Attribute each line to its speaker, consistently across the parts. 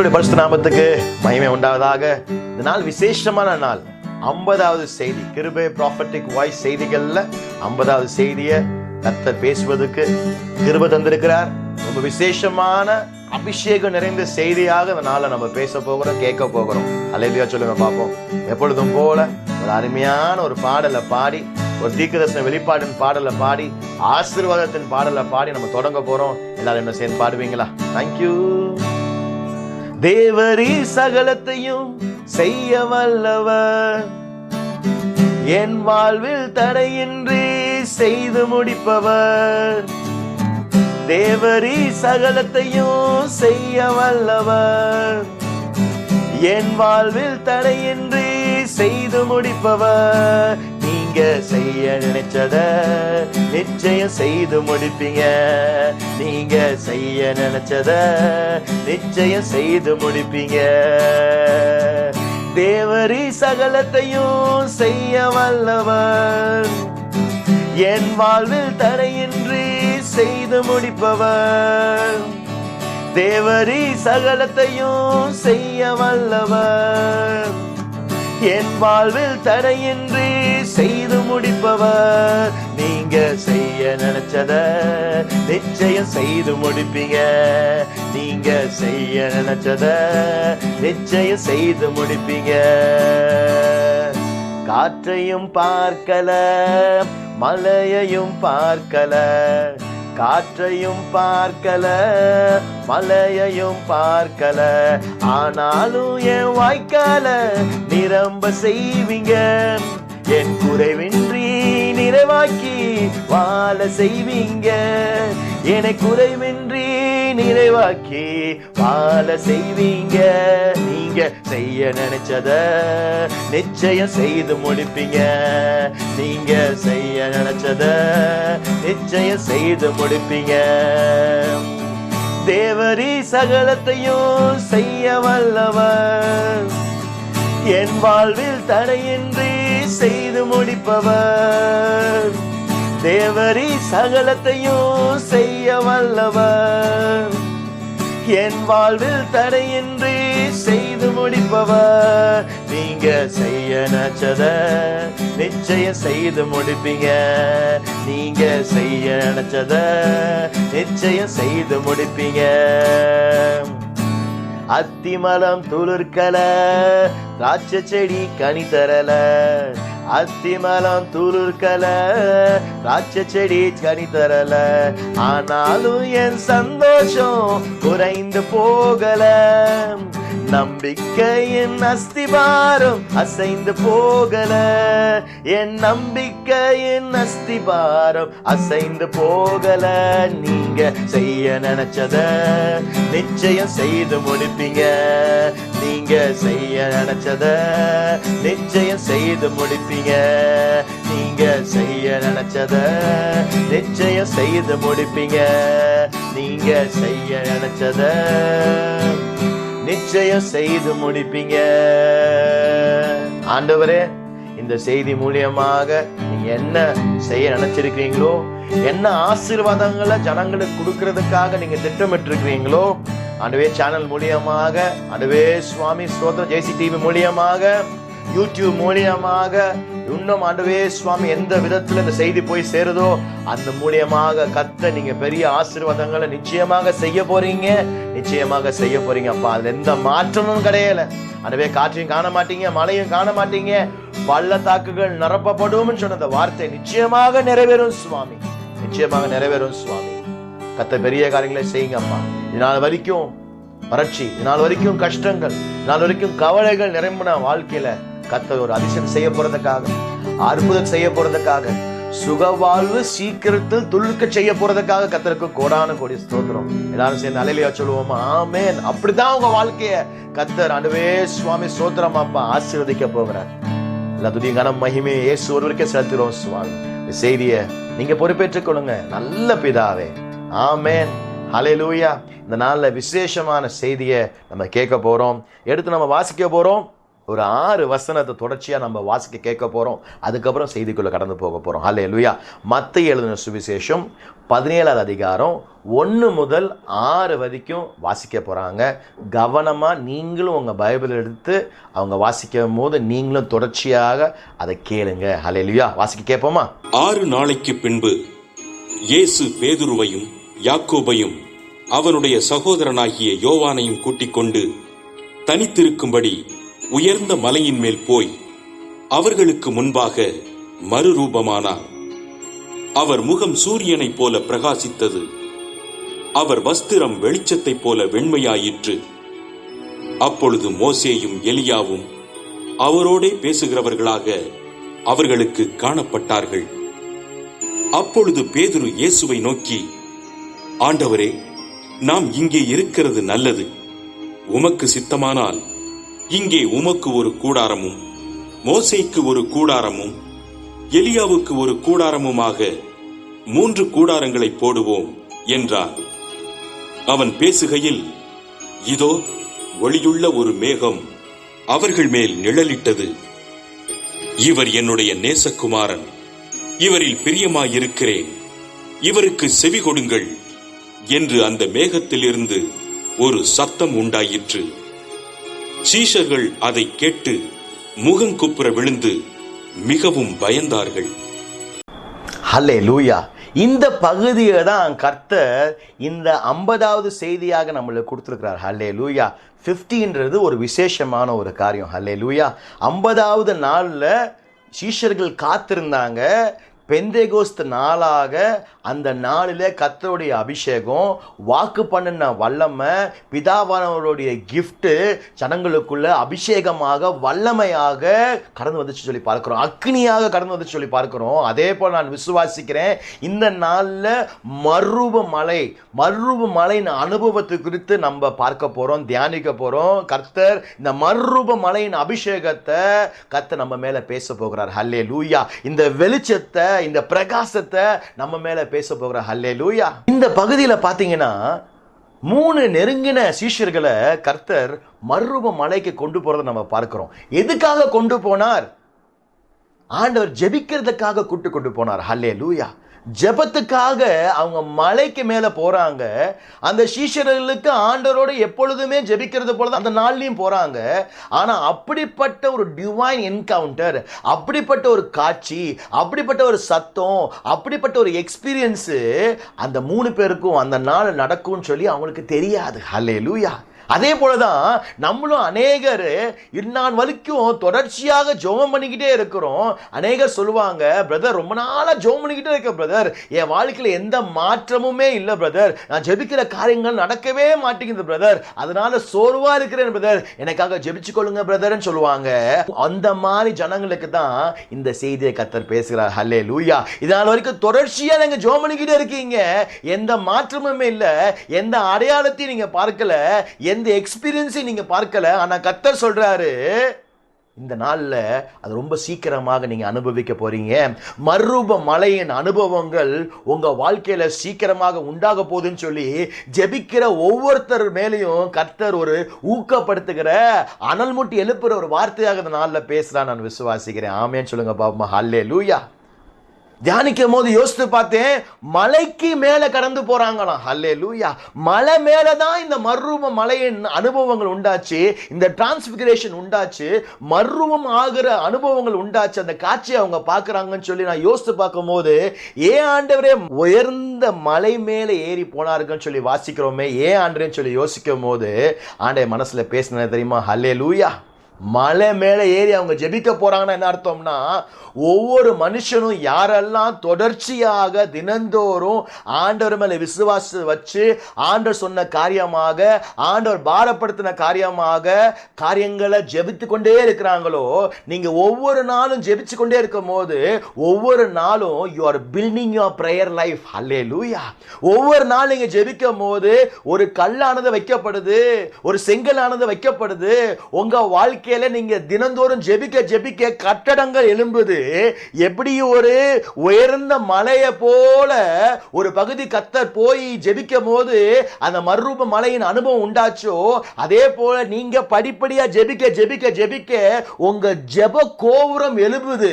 Speaker 1: கத்துடைய பரிசுத்த நாமத்துக்கு மகிமை உண்டாவதாக. இந்த நாள் விசேஷமான நாள். ஐம்பதாவது செய்தி. கிருபை ப்ராஃபட்டிக் வாய்ஸ் செய்திகள்ல ஐம்பதாவது செய்தியை கர்த்தர் பேசுவதற்கு கிருப தந்திருக்கிறார். ரொம்ப விசேஷமான அபிஷேகம் நிறைந்த செய்தியாக இந்த நாளை நம்ம பேச போகிறோம் கேட்க போகிறோம். அலையிலையா சொல்லுங்க பார்ப்போம். எப்பொழுதும் போல ஒரு அருமையான ஒரு பாடலை பாடி ஒரு தீர்க்கதர்சன வெளிப்பாடின் பாடலை பாடி ஆசீர்வாதத்தின் பாடலை பாடி நம்ம தொடங்க போறோம். எல்லாரும் என்ன சேர்ந்து பாடுவீங்களா? தேங்க்யூ தேவரி சகலத்தையும் செய்ய வல்லவர். என் வாழ்வில் தடையின்றி செய்து முடிப்பவர். தேவரி சகலத்தையும் செய்ய வல்லவர். என் வாழ்வில் தடையின்றி செய்து முடிப்பவர். நீங்க செய்ய நினைச்சத நிச்சயம் செய்து முடிப்பீங்க. நீங்க செய்ய நினைச்சத நிச்சயம் செய்து முடிப்பீங்க. தேவரி சகலத்தையும் செய்ய வல்லவர். என் வாழ்வில் தடையின்றி செய்து முடிப்பவர். தேவரி சகலத்தையும் செய்ய வல்லவர். என் வாழ்வில் தடையின்றி செய்து முடிப்பவர். நீங்க செய்ய நினைச்சத நிச்சயம் செய்து முடிப்பீங்க. நீங்க செய்ய நினைச்சத நிச்சயம் செய்து முடிப்பீங்க. காற்றையும் பார்க்கல மலையையும் பார்க்கல. காற்றையும் பார்க்கல மலையையும் பார்க்கல. ஆனாலும் என் வாய்க்கால நிரம்ப செய்வீங்க. என் குறைவின்றி நிறைவாக்கி வாழ செய்வீங்க. என்னை குறைவின்றி நிறைவாக்கி வாழ செய்வீங்க. நீங்க செய்ய நினைச்சத நிச்சயம் செய்து முடிப்பீங்க. நீங்க செய்ய நினைச்சத நிச்சயம் செய்து முடிப்பீங்க. தேவரி சகலத்தையும் செய்ய வல்லவர். என் வாழ்வில் தடையின்றி செய்து முடிப்பவர். தேவரி சகலத்தையும் செய்ய வல்லவர். என் வாழ்வில் தடையின்றி செய்து முடிப்பவர். நீங்க செய்ய நினைச்சத நிச்சயம் செய்து முடிப்பீங்க. நீங்க செய்ய நினைச்சத நிச்சயம் செய்து முடிப்பீங்க. அத்திமலம் துளிர்க்கல திராட்சை செடி கனி தரல. அத்திமலம் துருக்கல ராட்ச செடி கனி தரல. ஆனாலும் என் சந்தோஷம் குறைந்து போகல. நம்பிக்கையின் அஸ்திபாரம் அசைந்து போகல. என் நம்பிக்கையின் அஸ்திபாரம் அசைந்து போகல. நீங்க செய்ய நினைச்சத நிச்சயம் செய்து முடிப்பீங்க. நீங்க செய்ய நினைச்சத நிச்சயம் செய்து முடிப்பீங்க. நீங்க செய்ய நினைச்சத நிச்சயம் செய்து முடிப்பீங்க. நீங்க செய்ய நினைச்சத நிச்சயம் செய்து முடிப்பீங்க. ஆண்டவரே இந்த செய்தி மூலியமாக நீங்க என்ன செய்ய நினைச்சிருக்கிறீங்களோ என்ன ஆசீர்வாதங்களை ஜனங்களுக்கு கொடுக்கறதுக்காக நீங்க திட்டமிட்டு இருக்கிறீங்களோ அண்டவே சேனல் மூலியமாக அண்டவே சுவாமி ஸ்தோத்திர ஜெய்சி டிவி மூலியமாக யூடியூப் மூலியமாக இன்னும் ஆண்டவே சுவாமி எந்த விதத்தில் இந்த செய்தி போய் சேருதோ அந்த மூலியமாக கத்த நீங்க பெரிய ஆசீர்வாதங்களை நிச்சயமாக செய்ய போறீங்க. நிச்சயமாக செய்ய போறீங்க. அப்பா அதுல எந்த மாற்றமும் கிடையாது ஆண்டவே காற்றையும் காண மாட்டீங்க மழையும் காண மாட்டீங்க. பள்ளத்தாக்குகள் நிரப்பப்படும் சொன்ன அந்த வார்த்தை நிச்சயமாக நிறைவேறும் சுவாமி. நிச்சயமாக நிறைவேறும் சுவாமி. கத்த பெரிய காரியங்களை செய்யுங்க அப்பா இதனால் வரைக்கும் வறட்சி இதனால் வரைக்கும் கஷ்டங்கள் இதனால் வரைக்கும் கவலைகள் நிரம்பின வாழ்க்கையில கத்த ஒரு அதிசயம் செய்ய போறதுக்காக அற்புதம் செய்ய போறதுக்காக சுக வாழ்வு சீக்கிரத்தில் துளுக்க செய்ய போறதுக்காக கத்தருக்கு கோடான கோடி ஸ்தோத்திரம். எல்லாரும் சேர்ந்து அலையிலையா சொல்லுவோமா? ஆமேன். அப்படிதான் உங்க வாழ்க்கைய கத்தர் அனுவே சுவாமி ஸ்தோத்திரம் அப்பா ஆசீர்வதிக்க போகிறார். எல்லா துதியும் கனம் மகிமே ஏசு ஒருவருக்கே செலுத்துகிறோம் சுவாமி. செய்தியை நீங்க பொறுப்பேற்றுக் கொள்ளுங்க. நல்ல பிதாவே. ஆமேன். ஹலெலூயா இந்த நாளில் விசேஷமான செய்தியை நம்ம கேட்க போகிறோம் எடுத்து நம்ம வாசிக்க போகிறோம் ஒரு ஆறு வசனத்தை தொடர்ச்சியாக நம்ம வாசிக்க கேட்க போகிறோம் அதுக்கப்புறம் செய்திக்குள்ளே கடந்து போக போகிறோம் ஹலே லுயா மற்ற எழுதின சுவிசேஷம் பதினேழாவது அதிகாரம் ஒன்று முதல் ஆறு வரைக்கும் வாசிக்க போகிறாங்க கவனமாக நீங்களும் உங்கள் பைபிள் எடுத்து அவங்க வாசிக்கும் போது நீங்களும் தொடர்ச்சியாக அதை கேளுங்க. ஹலே லுயா வாசிக்க கேட்போமா?
Speaker 2: ஆறு நாளைக்கு பின்பு இயேசு பேதுருவையும் யாக்கோபையும் அவனுடைய சகோதரனாகிய யோவானையும் கூட்டிக் கொண்டு தனித்திருக்கும்படி உயர்ந்த மலையின் மேல் போய் அவர்களுக்கு முன்பாக மறுரூபமானார். அவர் முகம் சூரியனைப் போல பிரகாசித்தது. அவர் வஸ்திரம் வெளிச்சத்தைப் போல வெண்மையாயிற்று. அப்பொழுது மோசேயும் எலியாவும் அவரோடே பேசுகிறவர்களாக அவர்களுக்கு காணப்பட்டார்கள். அப்பொழுது பேதுரு இயேசுவை நோக்கி ஆண்டவரே நாம் இங்கே இருக்கிறது நல்லது. உமக்கு சித்தமானால் இங்கே உமக்கு ஒரு கூடாரமும் மோசைக்கு ஒரு கூடாரமும் எலியாவுக்கு ஒரு கூடாரமுமாக மூன்று கூடாரங்களை போடுவோம் என்றார். அவன் பேசுகையில் இதோ ஒளியுள்ள ஒரு மேகம் அவர்கள் மேல் நிழலிட்டது. இவர் என்னுடைய நேசகுமாரன். இவரில் பிரியமாயிருக்கிறேன். இவருக்கு செவி கொடுங்கள். என்று அந்த மேகத்திலிருந்து ஒரு சத்தம் உண்டாயிற்று. சீஷர்கள் அதை கேட்டு முகங்குப்புற விழுந்து மிகவும் பயந்தார்கள்.
Speaker 1: ஹலே லூயா இந்த பகுதியை தான் கர்த்தர் இந்த ஐம்பதாவது செய்தியாக நம்மளுக்கு கொடுத்துருக்கிறார். ஹல்லே லூயா ஃபிஃப்டின்றது ஒரு விசேஷமான ஒரு காரியம். ஹல்லே லூயா ஐம்பதாவது நாளில் சீஷர்கள் காத்திருந்தாங்க. பெந்தேகோஸ்து நாளாக அந்த நாளில் கர்த்தருடைய அபிஷேகம் வாக்கு பண்ணின வல்லமை பிதாவானவருடைய கிஃப்ட்டு ஜனங்களுக்குள்ள அபிஷேகமாக வல்லமையாக கடந்து வந்துச்சு சொல்லி பார்க்குறோம். அக்னியாக கடந்து வந்துச்சு சொல்லி பார்க்குறோம். அதே போல் நான் விசுவாசிக்கிறேன். இந்த நாளில் மருவ மலை மருவ மலையின் அனுபவத்தை குறித்து நம்ம பார்க்க போகிறோம் தியானிக்க போகிறோம் கர்த்தர் இந்த மருவ மலையின் அபிஷேகத்தை கர்த்தர் நம்ம மேலே பேச போகிறார். ஹல்லே லூயா இந்த வெளிச்சத்தை இந்த பிரகாசத்தை நம்ம மேலே பேச போகிற ஹல்லே லூயா இந்த பகுதியில் பார்த்தீங்கன்னா மூணு நெருங்கின சீஷர்களை கர்த்தர் மறுரூப மலைக்கு கொண்டு போறதை நம்ம பார்க்கிறோம். எதுக்காக கொண்டு போனார்? ஆண்டவர் ஜெபிக்கிறதுக்காக கூட்டு கொண்டு போனார். ஹல்லே லூயா ஜெபத்துக்காக அவங்க மலைக்கு மேலே போகிறாங்க அந்த சீஷர்களுக்கு ஆண்டரோடு எப்பொழுதுமே ஜெபிக்கிறது போல தான் அந்த நாள்லையும் போகிறாங்க ஆனால் அப்படிப்பட்ட ஒரு டிவைன் என்கவுண்டர் அப்படிப்பட்ட ஒரு காட்சி அப்படிப்பட்ட ஒரு சத்தம் அப்படிப்பட்ட ஒரு எக்ஸ்பீரியன்ஸு அந்த மூணு பேருக்கும் அந்த நாள் நடக்கும்னு சொல்லி அவங்களுக்கு தெரியாது. ஹலே லூயா அதே போல தான் நம்மளும் அநேகர் இன்னான் வரைக்கும் தொடர்ச்சியாக ஜெபம் பண்ணிக்கிட்டே இருக்கிறோம். அநேகர் சொல்லுவாங்க பிரதர் ரொம்ப நாளாக ஜோம் பண்ணிக்கிட்டே இருக்கேன் பிரதர் என் வாழ்க்கையில் எந்த மாற்றமுமே இல்லை பிரதர் நான் ஜெபிக்கிற காரியங்கள் நடக்கவே மாட்டேங்குது பிரதர் அதனால சோர்வாக இருக்கிறேன் பிரதர் எனக்காக ஜெபிச்சு கொள்ளுங்க பிரதர்னு சொல்லுவாங்க. அந்த மாதிரி ஜனங்களுக்கு தான் இந்த செய்தியை கத்தர் பேசுகிறார். ஹல்லே லூயா இதனால் வரைக்கும் தொடர்ச்சியா நீங்கள் ஜெபம் பண்ணிக்கிட்டே இருக்கீங்க. எந்த மாற்றமுமே இல்லை. எந்த அடையாளத்தையும் நீங்கள் பார்க்கல. எந்த எக்ஸ்பீரியன்ஸையும் நீங்கள் பார்க்கல ஆனால் கத்தர் சொல்கிறாரு இந்த நாளில் அது ரொம்ப சீக்கிரமாக நீங்கள் அனுபவிக்க போகிறீங்க மறுரூப மலையின் அனுபவங்கள் உங்கள் வாழ்க்கையில் சீக்கிரமாக உண்டாக போகுதுன்னு சொல்லி ஜெபிக்கிற ஒவ்வொருத்தர் மேலேயும் கர்த்தர் ஒரு ஊக்கப்படுத்துகிற அனல் முட்டி எழுப்புகிற ஒரு வார்த்தையாக இந்த நாளில் பேசுகிறான் நான் விசுவாசிக்கிறேன். ஆமேன்னு சொல்லுங்க பாப்பா ஹல்லே லூயா தியானிக்கும் போது யோசித்து பார்த்தேன் மலைக்கு மேலே கடந்து போகிறாங்களாம் ஹல்லே லூயா மலை மேலே தான் இந்த மர்ரூப மலையின் அனுபவங்கள் உண்டாச்சு இந்த டிரான்ஸ்பிகரேஷன் உண்டாச்சு மர்ரூபம் ஆகிற அனுபவங்கள் உண்டாச்சு அந்த காட்சியை அவங்க பார்க்குறாங்கன்னு சொல்லி நான் யோசித்து பார்க்கும்போது ஏன் ஆண்டவரே உயர்ந்த மலை மேலே ஏறி போனாருக்குன்னு சொல்லி வாசிக்கிறோமே ஏன் ஆண்டரேன்னு சொல்லி யோசிக்கும் போது ஆண்டே மனசில் பேசினது தெரியுமா? ஹல்லே லூயா மலை மேலே ஏறி அவங்க ஜெபிக்க போறாங்கன்னா என்ன அர்த்தம்னா ஒவ்வொரு மனுஷனும் யாரெல்லாம் தொடர்ச்சியாக தினந்தோறும் ஆண்டவர் மேலே விசுவாசத்தை வச்சு ஆண்டவர் சொன்ன காரியமாக ஆண்டவர் பாரப்படுத்தின காரியமாக காரியங்களை ஜெபித்து கொண்டே இருக்கிறாங்களோ நீங்க ஒவ்வொரு நாளும் ஜெபிச்சு கொண்டே இருக்கும் போது ஒவ்வொரு நாளும் you are building your prayer life hallelujah ஒவ்வொரு நாள் நீங்க ஜெபிக்கும் போது ஒரு கல்லானது வைக்கப்படுது ஒரு செங்கலானது வைக்கப்படுது உங்க வாழ்க்கை வாழ்க்கையில நீங்க தினந்தோறும் ஜெபிக்க ஜெபிக்க கட்டடங்கள் எழும்புது. எப்படி ஒரு உயர்ந்த மலையை போல ஒரு பகுதி கத்தர் போய் ஜெபிக்கும் போது அந்த மறுரூப மலையின் அனுபவம் உண்டாச்சோ? அதே போல நீங்க படிப்படியா ஜெபிக்க ஜெபிக்க ஜெபிக்க உங்க ஜெப கோபுரம் எழும்புது.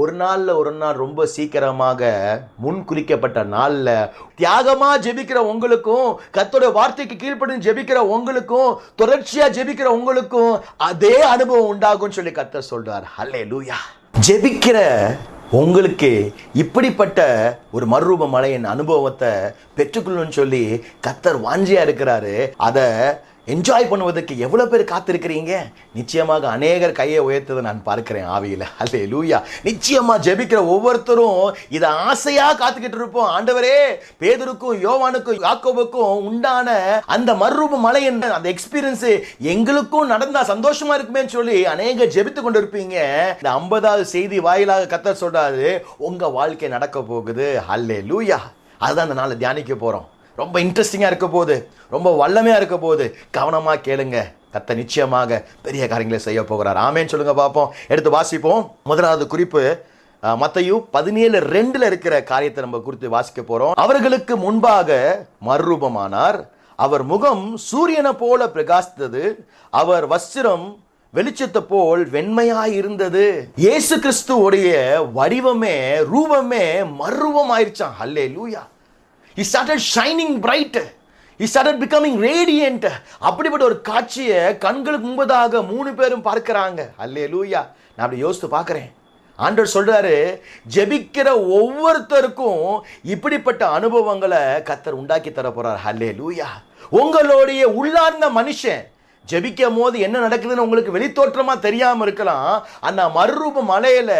Speaker 1: ஒரு நாள்ல ஒரு நாள் ரொம்ப சீக்கிரமாக முன் குறிக்கப்பட்ட நாள்ல தியாகமா ஜெபிக்கிற உங்களுக்கும் கத்தோட வார்த்தைக்கு கீழ்ப்படிந்து ஜெபிக்கிற உங்களுக்கும் தொடர்ச்சியா ஜெபிக்கிற உங்களுக்கும் அதே அனுபவம் உண்டாகும் சொல்லி கத்தர் சொல்றார். ஹல்லே லூயா ஜெபிக்கிற உங்களுக்கு இப்படிப்பட்ட ஒரு மறுரூப மலையின் அனுபவத்தை பெற்றுக்கொள்ளணும்னு சொல்லி கத்தர் வாஞ்சியா இருக்கிறாரு. அதை என்ஜாய் பண்ணுவதற்கு எவ்வளோ பேர் காத்திருக்கிறீங்க? நிச்சயமாக அநேகர் கையை உயர்த்ததை நான் பார்க்குறேன் ஆவியில. அல்லே லூயா நிச்சயமாக ஜெபிக்கிற ஒவ்வொருத்தரும் இதை ஆசையாக காத்துக்கிட்டு இருப்போம். ஆண்டவரே பேதருக்கும் யோவானுக்கும் யாக்கோபுக்கும் உண்டான அந்த மறுரூப என்ற அந்த எக்ஸ்பீரியன்ஸு எங்களுக்கும் நடந்தால் சந்தோஷமா இருக்குமே சொல்லி அநேக ஜெபித்து கொண்டு இருப்பீங்க இந்த ஐம்பதாவது செய்தி வாயிலாக கத்த சொல்கிறாரு உங்க வாழ்க்கை நடக்க போகுது. அல்லே லூயா அதுதான் அந்த நாளை தியானிக்க போகிறோம் ரொம்ப இன்ட்ரெஸ்டிங்காக இருக்க போகுது. ரொம்ப வல்லமையாக இருக்க போகுது. கவனமாக கேளுங்க. கத்த நிச்சயமாக பெரிய காரியங்களை செய்ய போகிறார். ஆமேன்னு சொல்லுங்க பார்ப்போம். எடுத்து வாசிப்போம். முதலாவது குறிப்பு மத்தையும் பதினேழு ரெண்டுல இருக்கிற காரியத்தை நம்ம குறித்து வாசிக்க போறோம். அவர்களுக்கு முன்பாக மறுரூபமானார். அவர் முகம் சூரியனை போல பிரகாசித்தது. அவர் வஸ்திரம் வெளிச்சத்தை போல் வெண்மையாய் இருந்தது இயேசு கிறிஸ்துவோடைய வடிவமே ரூபமே மறுரூபம் ஆயிருச்சான் ஹல்லே லூயா he shining shining bright. He becoming becoming அப்படிப்பட்ட ஒரு காட்சியை கண்களுக்கு முன்பதாக மூணு பேரும் பார்க்குறாங்க. அல்லே லூயா நான் அப்படி யோசித்து பார்க்குறேன். ஆண்டவர் சொல்கிறாரு ஜெபிக்கிற ஒவ்வொருத்தருக்கும் இப்படிப்பட்ட அனுபவங்களை கத்தர் உண்டாக்கி தர போகிறார் ஹல்லே லூயா உங்களுடைய உள்ளார்ந்த மனுஷன் ஜெபிக்கும் போது என்ன நடக்குதுன்னு உங்களுக்கு வெளித்தோற்றமா தெரியாம இருக்கலாம். அந்த மறுரூப மலையில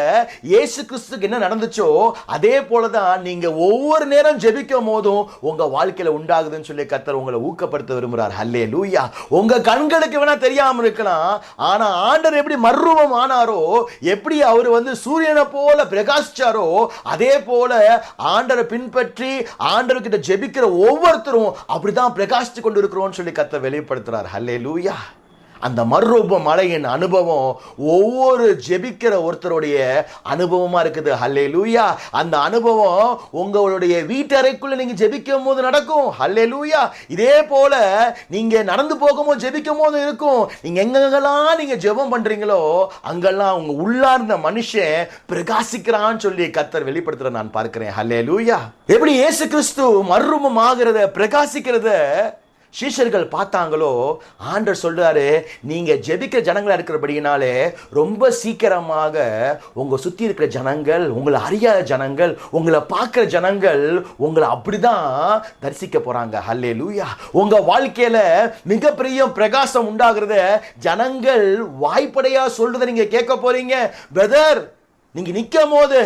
Speaker 1: இயேசு கிறிஸ்துக்கு என்ன நடந்துச்சோ அதே போலதான் நீங்க ஒவ்வொரு நேரம் ஜெபிக்கும் போதும் உங்க வாழ்க்கையில உண்டாகுதுன்னு சொல்லி கத்தர் உங்களை ஊக்கப்படுத்த விரும்புறார். ஹல்லே லூயா உங்க கண்களுக்கு வேணா தெரியாம இருக்கலாம். ஆனா ஆண்டர் எப்படி மறுரூபம் ஆனாரோ எப்படி அவர் வந்து சூரியனை போல பிரகாசிச்சாரோ அதே போல ஆண்டரை பின்பற்றி ஆண்டர்கிட்ட ஜெபிக்கிற ஒவ்வொருத்தரும் அப்படிதான் பிரகாசித்து கொண்டு இருக்கிறோம்னு சொல்லி கத்தை வெளிப்படுத்துறார். ஹல்லே லூயா அந்த மறுரூப மலையின் அனுபவம் ஒவ்வொரு ஜெபிக்கிற ஒருத்தருடைய அனுபவமாக இருக்குது. ஹல்லே லூயா அந்த அனுபவம் உங்களுடைய வீட்டறைக்குள்ளே நீங்கள் ஜெபிக்கும் போது நடக்கும். ஹல்லே லூயா இதே போல் நீங்கள் நடந்து போகும்போது ஜெபிக்கும் போது இருக்கும். நீங்கள் எங்கெங்கெல்லாம் நீங்கள் ஜெபம் பண்ணுறீங்களோ அங்கெல்லாம் உங்க உள்ளார்ந்த மனுஷன் பிரகாசிக்கிறான்னு சொல்லி கத்தர் வெளிப்படுத்துகிற நான் பார்க்கிறேன். ஹல்லே லூயா எப்படி இயேசு கிறிஸ்து மறுரூபம் ஆகிறத பிரகாசிக்கிறத சீஷர்கள் பார்த்தாங்களோ ஆண்டர் சொல்றாரு நீங்க ஜெபிக்கிற ஜனங்களா இருக்கிறபடினாலே ரொம்ப சீக்கிரமாக உங்க சுத்தி இருக்கிற ஜனங்கள் உங்களை அறியாத ஜனங்கள் உங்களை பார்க்கிற ஜனங்கள் உங்களை அப்படிதான் தரிசிக்க போறாங்க. ஹல்லே லூயா உங்க வாழ்க்கையில மிகப்பெரிய பிரகாசம் உண்டாகிறத ஜனங்கள் வாய்ப்படையா சொல்றதை நீங்க கேட்க போறீங்க. பிரதர் நீங்க நிற்கும் போது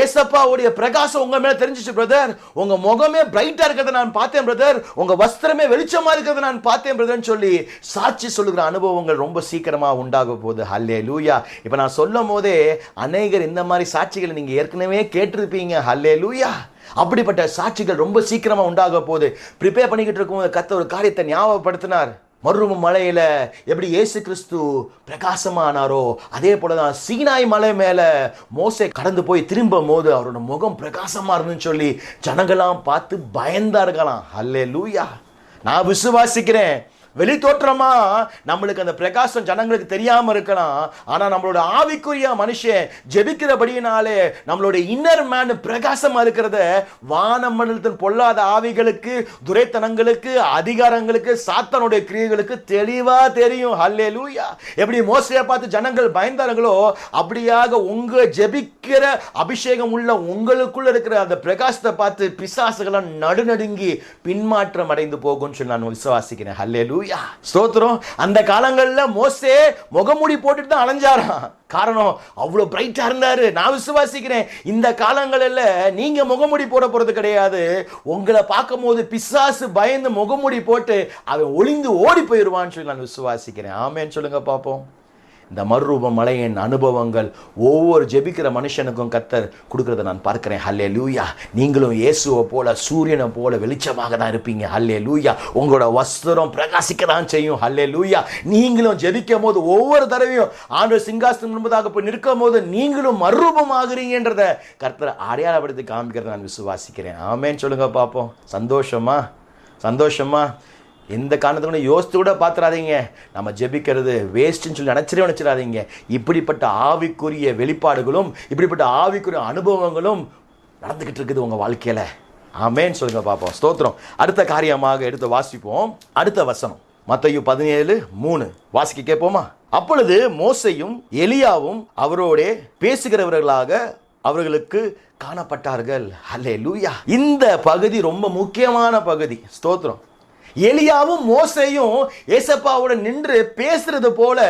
Speaker 1: ஏசப்பாவுடைய பிரகாசம் உங்க மேல தெரிஞ்சிச்சு பிரதர் உங்க முகமே பிரைட்டா இருக்கிறத நான் பார்த்தேன் பிரதர் உங்க வஸ்திரமே வெளிச்சமா இருக்கிறத நான் பார்த்தேன் பிரதர்னு சொல்லி சாட்சி சொல்லுகிற அனுபவங்கள் ரொம்ப சீக்கிரமா உண்டாக போகுது. ஹல்லே லூயா இப்ப நான் சொல்லும் போதே அநேகர் இந்த மாதிரி சாட்சிகளை நீங்க ஏற்கனவே கேட்டிருப்பீங்க. ஹல்லே லூயா அப்படிப்பட்ட சாட்சிகள் ரொம்ப சீக்கிரமா உண்டாக போகுது. ப்ரிப்பேர் பண்ணிக்கிட்டு இருக்கும் கத்த ஒரு காரியத்தை ஞாபகப்படுத்தினார். மறுரூப மலையில் எப்படி இயேசு கிறிஸ்து பிரகாசமானாரோ அதே போலதான் சீனாய் மலை மேலே மோசை கடந்து போய் திரும்பும் போது அவரோட முகம் பிரகாசமாக இருந்துன்னு சொல்லி ஜனங்களாம் பார்த்து பயந்தார்களாம் அல்லே லூயா நான் விசுவாசிக்கிறேன். வெளி தோற்றமா நம்மளுக்கு அந்த பிரகாசம் ஜனங்களுக்கு தெரியாம இருக்கலாம். ஆனா நம்மளோட ஆவிக்குரிய மனுஷன் ஜெபிக்கிறபடியினாலே நம்மளோட இன்னர் மேன் பிரகாசமா இருக்கிறத வானமண்டலத்தின் பொல்லாத ஆவிகளுக்கு துரைத்தனங்களுக்கு அதிகாரங்களுக்கு சாத்தனுடைய கிரியைகளுக்கு தெளிவா தெரியும். ஹல்லே லூயா எப்படி மோசையை பார்த்து ஜனங்கள் பயந்தார்களோ அப்படியாக உங்க ஜெபிக்கிற அபிஷேகம் உள்ள உங்களுக்குள்ள இருக்கிற அந்த பிரகாசத்தை பார்த்து பிசாசுகளை நடுநடுங்கி பின்மாற்றம் அடைந்து போகும்னு சொல்லி நான் விசுவாசிக்கிறேன். ஹல்லே லூயா ஸ்தோத்திரம். அந்த காலங்கள்ல மோசே முகமூடி போட்டுட்டு தான் அலைஞ்சாராம். காரணம் அவ்வளோ பிரைட்டா இருந்தாரு. நான் விசுவாசிக்கிறேன். இந்த காலங்களில் நீங்க முகமூடி போட போறது கிடையாது. உங்களை பார்க்கும் போது பிசாசு பயந்து முகமூடி போட்டு அவன் ஒளிந்து ஓடி போயிடுவான்னு சொல்லி நான் விசுவாசிக்கிறேன். ஆமேன்னு சொல்லுங்க பார்ப்போம். இந்த மறுரூப மலையின் அனுபவங்கள் ஒவ்வொரு ஜெபிக்கிற மனுஷனுக்கும் கத்தர் கொடுக்கறத நான் பார்க்குறேன். ஹல்லே லூயா நீங்களும் இயேசுவை போல சூரியனை போல வெளிச்சமாக தான் இருப்பீங்க. ஹல்லே லூயா உங்களோட வஸ்திரம் பிரகாசிக்க தான் செய்யும். ஹல்லே லூயா நீங்களும் ஜெபிக்கும் போது ஒவ்வொரு தடவையும் ஆண்டு சிங்காசனம் முன்பதாக போய் நிற்கும் போது நீங்களும் மறுரூபமாகிறீங்கன்றத கர்த்தர் அடையாளப்படுத்தி காமிக்கிறத நான் விசுவாசிக்கிறேன். ஆமேன்னு சொல்லுங்க பார்ப்போம் சந்தோஷமா? சந்தோஷமா? எந்த காரணத்தை கூட யோசித்து கூட பார்த்துறாதீங்க. நம்ம ஜெபிக்கிறது வேஸ்ட்டுன்னு சொல்லி நினச்சிடவே நினச்சிடாதீங்க. இப்படிப்பட்ட ஆவிக்குரிய வெளிப்பாடுகளும் இப்படிப்பட்ட ஆவிக்குரிய அனுபவங்களும் நடந்துக்கிட்டு இருக்குது உங்கள் வாழ்க்கையில். ஆமேன்னு சொல்லுங்க பார்ப்போம். ஸ்தோத்திரம். அடுத்த காரியமாக எடுத்து வாசிப்போம். அடுத்த வசனம். மத்தையு பதினேழு மூணு. வாசிக்க கேட்போமா? அப்பொழுது மோசையும் எலியாவும் அவரோடே பேசுகிறவர்களாக அவர்களுக்கு காணப்பட்டார்கள். அல்லே லூயா இந்த பகுதி ரொம்ப முக்கியமான பகுதி. ஸ்தோத்திரம். எலியாவும் மோசையும் ஏசப்பாவோட நின்று பேசுறது போல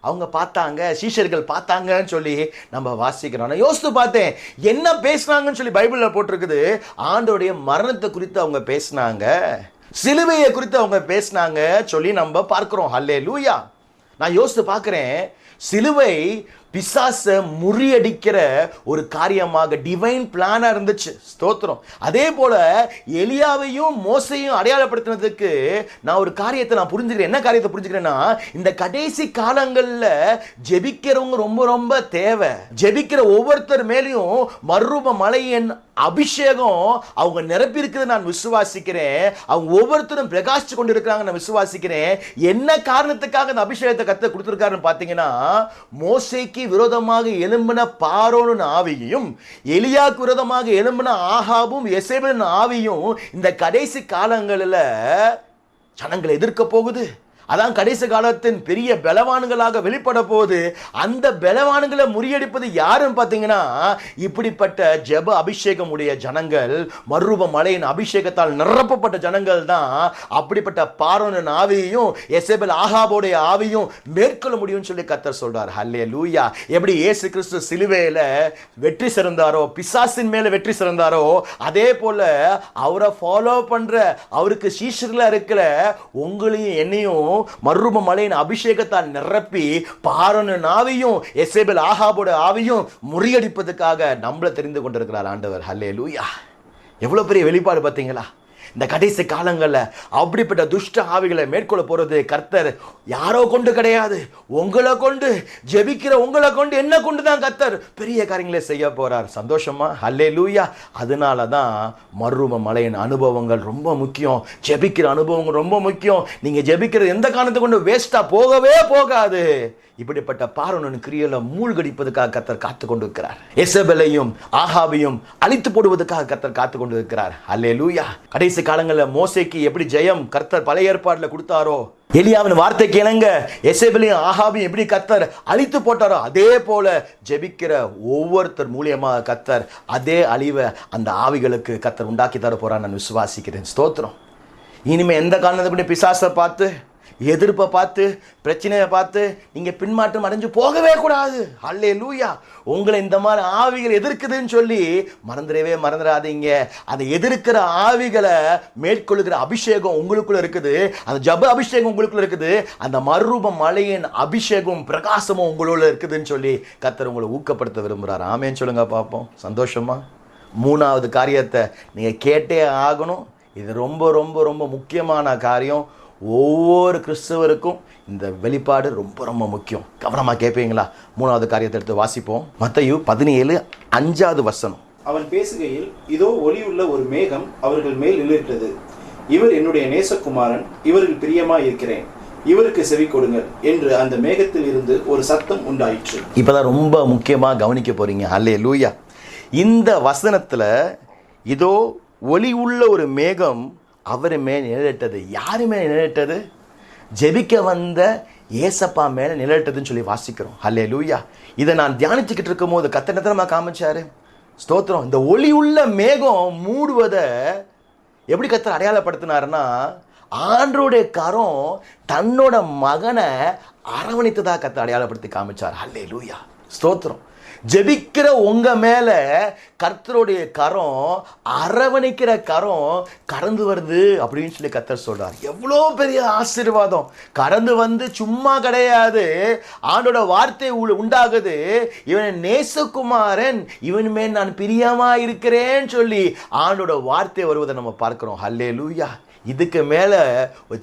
Speaker 1: அவங்க பார்த்தாங்க சீஷர்கள் பார்த்தாங்கன்னு சொல்லி நம்ம வாசிக்கிறோம். நான் யோசித்து பார்த்தேன் என்ன பேசுனாங்கன்னு சொல்லி பைபிளில் போட்டிருக்குது. ஆண்டோடைய மரணத்தை குறித்து அவங்க பேசினாங்க சிலுவையை குறித்து அவங்க பேசினாங்க சொல்லி நம்ம பார்க்குறோம். ஹல்லே லூயா நான் யோசித்து பார்க்குறேன் சிலுவை பிசாசை முறியடிக்கிற ஒரு காரியமாக டிவைன் பிளானாக இருந்துச்சு. ஸ்தோத்திரம். அதே போல் எலியாவையும் மோசையும் அடையாளப்படுத்தினதுக்கு நான் ஒரு காரியத்தை நான் புரிஞ்சுக்கிறேன். என்ன காரியத்தை புரிஞ்சுக்கிறேன்னா இந்த கடைசி காலங்களில் ஜெபிக்கிறவங்க ரொம்ப ரொம்ப தேவை. ஜெபிக்கிற ஒவ்வொருத்தர் மேலேயும் மறுரூப மலையின் அபிஷேகம் அவங்க நிரப்பி நான் விசுவாசிக்கிறேன். அவங்க ஒவ்வொருத்தரும் பிரகாசிச்சு கொண்டு இருக்கிறாங்க நான் விசுவாசிக்கிறேன். என்ன காரணத்துக்காக அந்த அபிஷேகத்தை கத்த கொடுத்துருக்காருன்னு பார்த்தீங்கன்னா மோசைக்கு விரோதமாக எழும்பின பாரோனின் ஆவியையும் எலியாக்கு விரோதமாக எழும்பின ஆகாபும் எசேபின் ஆவியும் இந்த கடைசி காலங்களில் ஜனங்களை எதிர்க்க போகுது. அதான் கடைசி காலத்தின் பெரிய பலவான்களாக வெளிப்பட போது அந்த பலவான்களை முறியடிப்பது யாருன்னு பார்த்தீங்கன்னா இப்படிப்பட்ட ஜெப அபிஷேகம் உடைய ஜனங்கள் மறுரூப மலையின் அபிஷேகத்தால் நிரப்பப்பட்ட ஜனங்கள் தான். அப்படிப்பட்ட பாரோனின் ஆவியையும் எசேபல் ஆகாபோடைய ஆவியும் மேற்கொள்ள முடியும்னு சொல்லி கத்தர் சொல்றார். ஹல்லே லூயா எப்படி ஏசு கிறிஸ்து சிலுவையில் வெற்றி சிறந்தாரோ பிசாசின் மேலே வெற்றி சிறந்தாரோ அதே போல அவரை ஃபாலோ பண்ற அவருக்கு சீஷர்களாக இருக்கிற உங்களையும் என்னையும் மறுரூப மலையின் அபிஷேகத்தால் நிரப்பி பாரனின் ஆவியும் எசேபல் ஆஹாபோட ஆவியும் முறியடிப்பதற்காக நம்மளை தெரிந்து கொண்டிருக்கிறார் ஆண்டவர். ஹல்லே லூயா எவ்வளோ பெரிய வெளிப்பாடு பார்த்தீங்களா? இந்த கடைசி காலங்களில் அப்படிப்பட்ட துஷ்ட ஆவிகளை மேற்கொள்ள போகிறது கர்த்தர் யாரோ கொண்டு கிடையாது. உங்களை கொண்டு ஜெபிக்கிற உங்களை கொண்டு என்ன கொண்டு தான் கர்த்தர். பெரிய காரியங்களை செய்ய போறார். சந்தோஷமா? ஹல்லே லூயா அதனால தான் மறுரூப மலையின் அனுபவங்கள் ரொம்ப முக்கியம். ஜெபிக்கிற அனுபவங்கள் ரொம்ப முக்கியம். நீங்கள் ஜெபிக்கிறது எந்த காரணத்தை கொண்டு? வேஸ்ட்டாக போகவே போகாது. இப்படிப்பட்ட பாரணன் கிரியல மூழ்கடிப்பதற்காக கத்தர் காத்து கொண்டு இருக்கிறார் எசபெலையும் ஆஹாவையும் அழித்து போடுவதற்காக கத்தர் காத்து கொண்டு இருக்கிறார் அல்லே லூயா கடைசி காலங்களில் மோசைக்கு எப்படி ஜெயம் கர்த்தர் பழைய ஏற்பாட்டில் கொடுத்தாரோ எலியாவின் வார்த்தைக்கு இணங்க எசேபிலையும் ஆகாவையும் எப்படி கத்தர் அழித்து போட்டாரோ அதே போல ஜெபிக்கிற ஒவ்வொருத்தர் மூலியமாக கத்தர் அதே அழிவை அந்த ஆவிகளுக்கு கத்தர் உண்டாக்கி தர போறான்னு நான் விசுவாசிக்கிறேன். ஸ்தோத்திரம். இனிமேல் எந்த காரணத்தை பிசாசை பார்த்து எதிர்ப்பை பார்த்து பிரச்சனையை பார்த்து நீங்கள் பின்மாற்றம் அடைஞ்சு போகவே கூடாது. அல்லே லூயா உங்களை இந்த மாதிரி ஆவிகள் எதிர்க்குதுன்னு சொல்லி மறந்துடவே மறந்துடாதீங்க. அதை எதிர்க்கிற ஆவிகளை மேற்கொள்கிற அபிஷேகம் உங்களுக்குள்ள இருக்குது. அந்த ஜப அபிஷேகம் உங்களுக்குள்ள இருக்குது. அந்த மறுரூப மலையின் அபிஷேகம் பிரகாசமும் உங்களுள்ள இருக்குதுன்னு சொல்லி கத்தர் உங்களை ஊக்கப்படுத்த விரும்புகிறார் ஆமேன்னு சொல்லுங்க பார்ப்போம். சந்தோஷமா? மூணாவது காரியத்தை நீங்கள் கேட்டே ஆகணும். இது ரொம்ப ரொம்ப ரொம்ப முக்கியமான காரியம். ஒவ்வொரு கிறிஸ்தவருக்கும் இந்த வெளிப்பாடு ரொம்ப ரொம்ப முக்கியம். கவனமாக கேட்பீங்களா மூணாவது காரியத்தை எடுத்து வாசிப்போம். மத்தையு பதினேழு அஞ்சாவது வசனம்.
Speaker 3: அவன் பேசுகையில் இதோ ஒளியுள்ள ஒரு மேகம் அவர்கள் மேல் நின்றிருக்கிறது. இவர் என்னுடைய நேசகுமாரன் இவரில் பிரியமாய் இருக்கிறேன் இவருக்கு செவி கொடுங்கள் என்று அந்த மேகத்தில் இருந்து ஒரு சத்தம் உண்டாயிற்று.
Speaker 1: இப்போதான் ரொம்ப முக்கியமாக கவனிக்க போறீங்க. அல்லே லூயா இந்த வசனத்தில் இதோ ஒளி உள்ள ஒரு மேகம் அவர் மேல் நிழலிட்டது. யாரு மேல் நிழலிட்டது? ஜெபிக்க வந்த ஏசப்பா மேலே நிழலிட்டதுன்னு சொல்லி வாசிக்கிறோம். அல்லே லூயா இதை நான் தியானிச்சுக்கிட்டு இருக்கும் போது கத்தனத்தனமாக காமிச்சாரு? ஸ்தோத்திரம். இந்த ஒளி உள்ள மேகம் மூடுவதை எப்படி கத்தர் அடையாளப்படுத்தினாருன்னா ஆண்டோடைய கரம் தன்னோட மகனை அரவணைத்ததாக கத்தர் அடையாளப்படுத்தி காமிச்சார். அல்லே லூயா ஸ்தோத்திரம். ஜெபிக்கிற உங்க மேல கர்த்தருடைய கரம் அரவணைக்கிற கரம் கடந்து வருது அப்படின்னு சொல்லி கர்த்தர் சொல்றார். எவ்வளோ பெரிய ஆசீர்வாதம். கடந்து வந்து சும்மா கிடையாது. ஆண்டோட வார்த்தை உள்ள- உண்டாகுது. இவன் நேசகுமாரன் இவன் மேல் நான் பிரியமா இருக்கிறேன்னு சொல்லி ஆண்டோட வார்த்தை வருவதை நம்ம பார்க்கிறோம். ஹல்லே லூயா இதுக்கு மேலே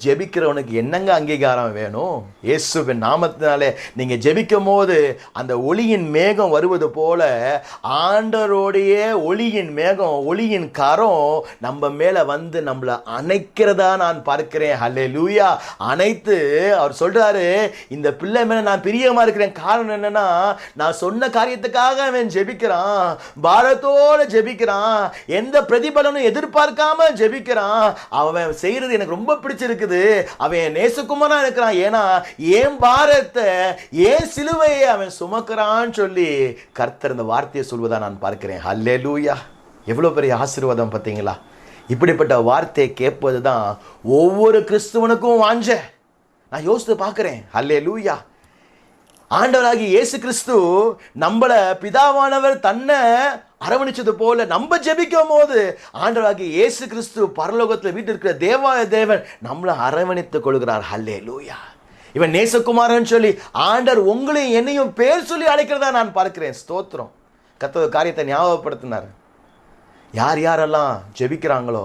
Speaker 1: ஜெபிக்கிறவனுக்கு என்னங்க அங்கீகாரம் வேணும்? இயேசுவின் நாமத்தினாலே நீங்கள் ஜெபிக்கும் போது அந்த ஒளியின் மேகம் வருவது போல ஆண்டரோடைய ஒளியின் மேகம் ஒளியின் கரம் நம்ம மேலே வந்து நம்மளை அணைக்கிறதா நான் பார்க்கிறேன். ஹலே லூயா அணைத்து அவர் சொல்றாரு இந்த பிள்ளை மேலே நான் பிரியமாக இருக்கிறேன். காரணம் என்னன்னா நான் சொன்ன காரியத்துக்காக அவன் ஜெபிக்கிறான். பாரத்தோடு ஜெபிக்கிறான். எந்த பிரதிபலனும் எதிர்பார்க்காம ஜெபிக்கிறான். அவன் செய்கிறது எனக்கு ரொம்ப பிடிச்சிருக்குது. அவன் நேசகுமாரா இருக்கிறான். ஏன்னா ஏன் பாரத்தை ஏன் சிலுவையை அவன் சுமக்கிறான்னு சொல்லி கர்த்தர் இந்த வார்த்தையை சொல்வதாக நான் பார்க்கிறேன். ஹல்லே லூயா எவ்வளோ பெரிய ஆசீர்வாதம் பார்த்தீங்களா? இப்படிப்பட்ட வார்த்தையை கேட்பது தான் ஒவ்வொரு கிறிஸ்துவனுக்கும் வாஞ்ச. நான் யோசித்து பார்க்குறேன். ஹல்லே லூயா ஆண்டவராகி இயேசு கிறிஸ்து நம்மளை பிதாவானவர் தன்னை அரவணிச்சது போல நம்ம ஜெபிக்கும் போது ஆண்டவராகி இயேசு கிறிஸ்து பரலோகத்தில் வீட்டு இருக்கிற தேவாய தேவன் நம்மளை அரவணைத்துக் கொள்கிறார். ஹல்லே லூயா இவன் நேசகுமாரன் சொல்லி ஆண்டர் உங்களையும் என்னையும் பேர் சொல்லி அழைக்கிறதா நான் பார்க்கிறேன். ஸ்தோத்திரம். கத்த காரியத்தை ஞாபகப்படுத்தினார். யார் யாரெல்லாம் ஜெபிக்கிறாங்களோ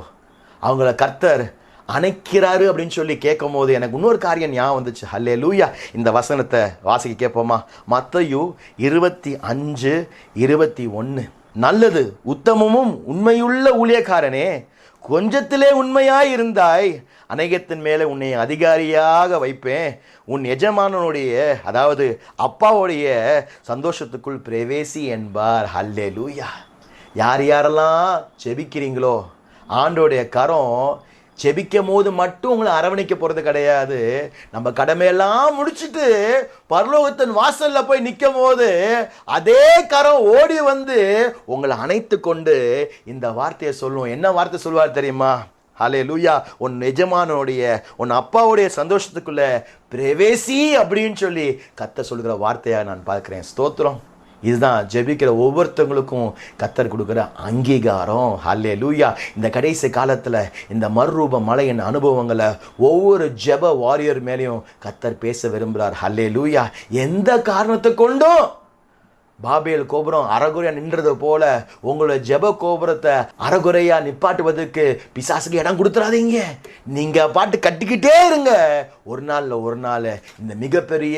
Speaker 1: அவங்கள கர்த்தர் அணைக்கிறாரு அப்படின்னு சொல்லி கேட்கும் போது எனக்கு இன்னொரு காரியம் ஞாபகம் வந்துச்சு. ஹல்லே லூயா இந்த வசனத்தை வாசிக்க கேட்போமா? மத்தையு இருபத்தி அஞ்சு இருபத்தி ஒன்று நல்லது உத்தமமும் உண்மையுள்ள ஊழியக்காரனே. கொஞ்சத்திலே உண்மையாய் இருந்தாய். அநேகத்தின் மேலே உன்னை அதிகாரியாக வைப்பேன். உன் எஜமானனுடைய அதாவது அப்பாவுடைய சந்தோஷத்துக்குள் பிரவேசி என்பார். ஹல்லே லூயா யார் யாரெல்லாம் செபிக்கிறீங்களோ ஆண்டோடைய கரம் செபிக்கும் போது மட்டும் உங்களை அரவணைக்க போகிறது கிடையாது. நம்ம கடமையெல்லாம் முடிச்சுட்டு பரலோகத்தின் வாசலில் போய் நிற்கும் போது அதே கரம் ஓடி வந்து உங்களை அணைத்து கொண்டு இந்த வார்த்தையை சொல்லுவோம். என்ன வார்த்தை சொல்லுவார் தெரியுமா? ஹலே லூயா உன் எஜமானோடைய உன் அப்பாவுடைய சந்தோஷத்துக்குள்ளே பிரவேசி அப்படின்னு சொல்லி கத்த சொல்கிற வார்த்தையாக நான் பார்க்குறேன். ஸ்தோத்திரம். இதுதான் ஜெபிக்கிற ஒவ்வொருத்தவங்களுக்கும் கத்தர் கொடுக்குற அங்கீகாரம். ஹல்லே லூயா இந்த கடைசி காலத்தில் இந்த மறுரூப மலையின் அனுபவங்களை ஒவ்வொரு ஜெப வாரியர் மேலேயும் கத்தர் பேச விரும்புகிறார் ஹல்லே லூயா எந்த காரணத்தை கொண்டும் பாபேல் கோபுரம் அறகுறையா நின்றது போல உங்களோட ஜெப கோபுரத்தை அறகுறையா நிப்பாட்டுவதற்கு பிசாசுக்கு இடம் கொடுத்துறாதீங்க. நீங்க பாட்டு கட்டிக்கிட்டே இருங்க. ஒரு நாள்ல ஒரு நாள் இந்த மிகப்பெரிய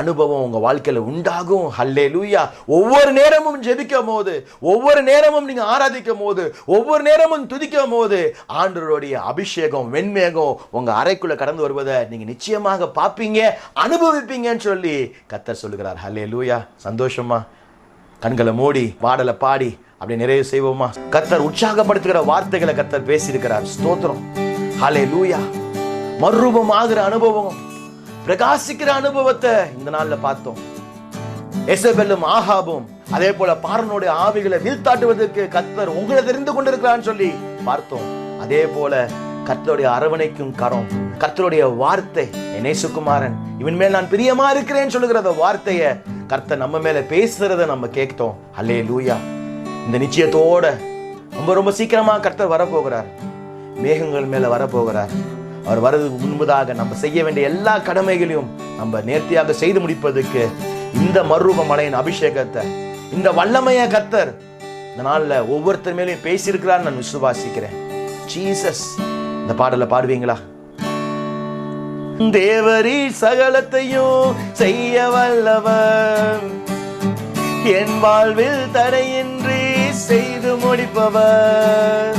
Speaker 1: அனுபவம் உங்க வாழ்க்கையில உண்டாகும். ஹல்லே லூயா ஒவ்வொரு நேரமும் ஜெபிக்கும் போது ஒவ்வொரு நேரமும் நீங்க ஆராதிக்கும் போது ஒவ்வொரு நேரமும் துதிக்கும் போது ஆண்டருடைய அபிஷேகம் வெண்மேகம் உங்க அறைக்குள்ள கடந்து வருவதை நீங்க நிச்சயமாக பார்ப்பீங்க அனுபவிப்பீங்கன்னு சொல்லி கத்தர் சொல்லுகிறார். ஹல்லே லூயா சந்தோஷமா கண்களை மூடி பாடலை பாடி அப்படி நிறைவு செய்வோமா? கத்தர் உற்சாகப்படுத்துகிற வார்த்தைகளை கத்தர் பேசியிருக்கிறார். ஸ்தோத்திரம். ஹலே லூயா மறுரூபம் ஆகிற அனுபவம். பிரகாசிக்கிற அனுபவத்தை இந்த நாள்ல பார்த்தோம். எசபெல்லும் ஆகாபும் அதே போல பாரனுடைய ஆவிகளை வீழ்த்தாட்டுவதற்கு கத்தர் உங்களை தெரிந்து கொண்டிருக்கிறான்னு சொல்லி பார்த்தோம். அதே போல கத்தருடைய அரவணைக்கும் கரம் கத்தருடைய வார்த்தை என்னே சுகுமாரன் இவன் மேல் நான் பிரியமா இருக்கிறேன்னு சொல்லுகிற அந்த வார்த்தையை கர்த்தர் நம்ம மேல பேசுறத நம்ம கேட்டோம் அல்லே லூயா இந்த நிச்சயத்தோட ரொம்ப ரொம்ப சீக்கிரமா கர்த்தர் வரப்போகிறார். மேகங்கள் மேல வரப்போகிறார். அவர் வரதுக்கு முன்பதாக நம்ம செய்ய வேண்டிய எல்லா கடமைகளையும் நம்ம நேர்த்தியாக செய்து முடிப்பதற்கு இந்த மறுரூப மலையின் அபிஷேகத்தை இந்த வல்லமைய கர்த்தர் இந்த நாளில் ஒவ்வொருத்தர் மேலேயும் பேசியிருக்கிறார் நான் விசுவாசிக்கிறேன். ஜீசஸ் இந்த பாடலை பாடுவீங்களா? தேவரி சகலத்தையும் செய்ய வல்லவர். என் வாழ்வில் தடையின்றி செய்து முடிப்பவர்.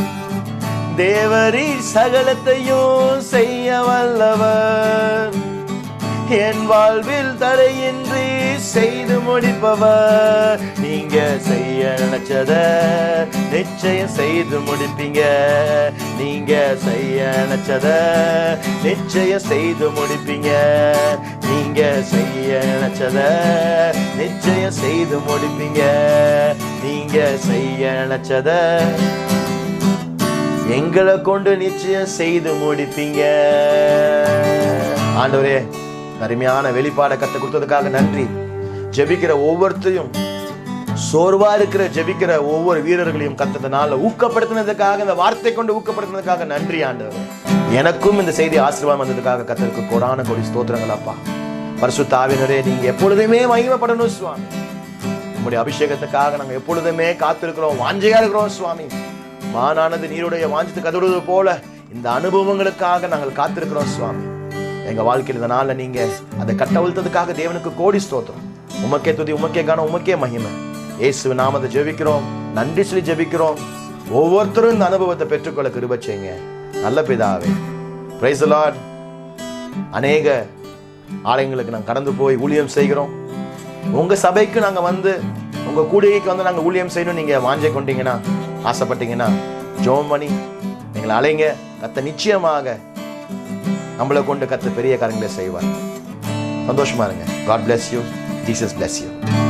Speaker 1: தேவரி சகலத்தையும் செய்ய வல்லவர். என் வாழ்வில் தடையின்றி செய்து முடிப்பவர். நீங்க செய்ய நினைச்சத நிச்சயம் செய்து முடிப்பீங்க. நீங்க செய்ய நினைச்சத நிச்சயம் செய்து முடிப்பீங்க. நீங்க செய்ய நினைச்சத நிச்சயம் செய்து முடிப்பீங்க. நீங்க செய்ய நினைச்சத எங்களை கொண்டு நிச்சயம் செய்து முடிப்பீங்க. ஆண்டவரே அருமையான வெளிப்பாடை கற்றுக் கொடுத்ததுக்காக நன்றி. ஜெபிக்கிற ஒவ்வொருத்தையும் சோர்வா இருக்கிற ஜெபிக்கிற ஒவ்வொரு வீரர்களையும் கத்ததுனால ஊக்கப்படுத்தினதுக்காக இந்த வார்த்தை கொண்டு ஊக்கப்படுத்தினதுக்காக நன்றி ஆண்டவர். எனக்கும் இந்த செய்தி ஆசீர்வாதம் வந்ததுக்காக கத்தருக்கு கொடான கொடி ஸ்தோத்திரங்கள் அப்பா. பரிசுத்த நீங்க எப்பொழுதுமே மகிமைப்படணும் சுவாமி. உங்களுடைய அபிஷேகத்துக்காக நாங்க எப்பொழுதுமே காத்திருக்கிறோம் வாஞ்சையா இருக்கிறோம் சுவாமி. மானானது நீருடைய வாஞ்சத்து கதடுவது போல இந்த அனுபவங்களுக்காக நாங்கள் காத்திருக்கிறோம் சுவாமி. எங்க வாழ்க்கையில் இந்த நீங்க அதை கட்டவிழ்த்ததுக்காக தேவனுக்கு கோடி ஸ்தோத்திரம். உமக்கே துதி உமக்கே கனம் உமக்கே மகிமை. இயேசு நாமத்தை ஜெபிக்கிறோம். நன்றி சொல்லி ஜெபிக்கிறோம். ஒவ்வொருத்தரும் இந்த அனுபவத்தை பெற்றுக்கொள்ள கிருப செய்யுங்க. நல்ல பிதாவே பிரைஸ் லார்ட் அநேக ஆலயங்களுக்கு நாங்கள் கடந்து போய் ஊழியம் செய்கிறோம். உங்க சபைக்கு நாங்க வந்து உங்க கூடிகைக்கு வந்து நாங்க ஊழியம் செய்யணும் நீங்க வாஞ்சை கொண்டீங்கன்னா ஆசைப்பட்டீங்கன்னா ஜோம் பண்ணி எங்களை அலைங்க கத்த நிச்சயமாக நம்மளை கொண்டு கத்த பெரிய காரியங்களை செய்வார். சந்தோஷமா இருங்க. God bless you Jesus bless you